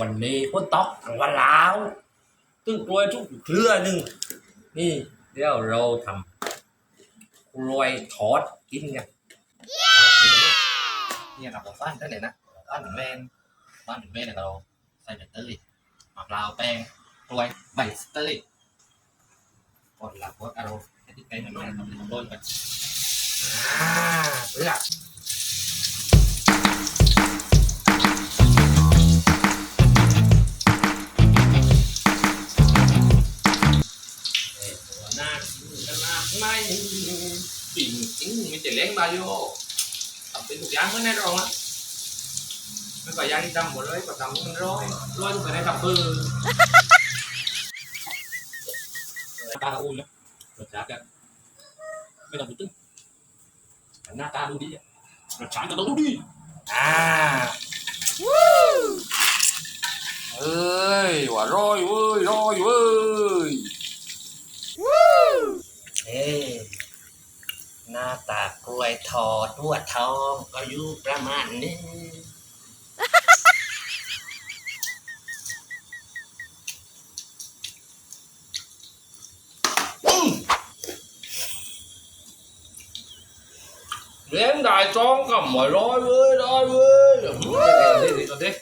วันนี้ฝนตกทั้งวันแล้วตึ้งกล้วยทุกเครือหนึ่งนี่เดี๋ยวเราทำกล้วยทอดกินกันเนี่ยเราฟันได้เลยนะฟันเป็นแมนฟันเป็นแมนเนี่ยเราใส่ใบเตยมะพร้าวแป้งกล้วยใบเตยก่อนหลับว่าเราให้ที่แป้งมันมาทำต้นกันอ่าเพื่อ น้าขนาดไม่จริงจริงไม่จะเล้งบาโยทำเป็นทุกอย่างเมื่อแน่นอนอะไม่ก็ย่างที่ทำหมดเลยก็ทำมันร้อยร้อยทุกคนได้ทำเพื่อตาอุ่นแล้วรสชาติกันไม่ต้องพูดถึงหน้าตาดูดีรสชาติก็ต้องดูดีอ่าเอ้ยว่าร้อยเว้ยร้อยเว้ย เอ้หน้าตากล้วยทอดหัวทองก็อยู่ประมาณนี้อืมเลี้ยงได้จ้องกับหมอยร้อยเว้ยร้อยเว้ยเดี๋ยวเดี๋ยวเดี๋ยว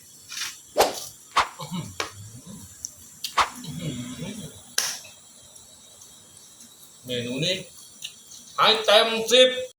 เดี๋ยวเมนูนี้ให้เต็มสิบ